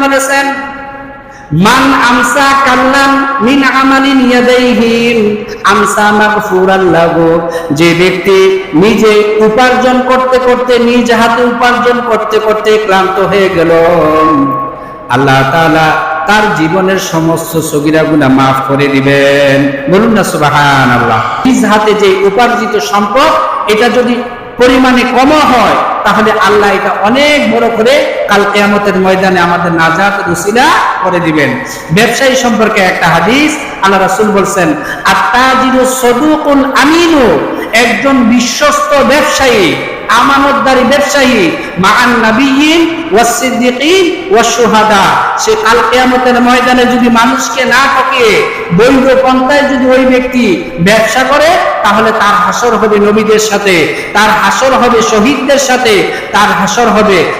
বলেছেন, মান আমসা কাল্লাম মিন আমসা যে ব্যক্তি নিজে উপার্জন করতে করতে, নিজ হাতে উপার্জন করতে করতে ক্লান্ত হয়ে গেল। আল্লাহ তাআলা তার জীবনের সমস্ত সগিরা গুনাহ মাফ করে দিবেন। বলুন না সুবহানাল্লাহ। নিজ হাতে যে উপার্জিত সম্পদ, এটা যদি পরিমাণে কম হয়, তাহলে আল্লাহ এটা অনেক বড় করে কাল কেয়ামতের ময়দানে আমাদের নাজাত রুসিলা করে দিবেন। ব্যবসায়ী সম্পর্কে একটা হাদিস, আল্লাহ রাসুল বলছেন আর আত্তাজিরু সদুকুল আমিনু একজন বিশ্বস্ত ব্যবসায়ী আমানতদারি ব্যবসায়ী মান নবীন ওয়াসিদ্দিকীন ওয়াস শুহাদা সে কাল কিয়ামতের ময়দানে যদি মানুষকে না ঠকে বৈধ পন্থায় যদি ওই ব্যক্তি ব্যবসা করে, তাহলে তার হাসর হবে নবীদের সাথে, তার হাসর হবে শহীদদের সাথে, তার হাসর হবে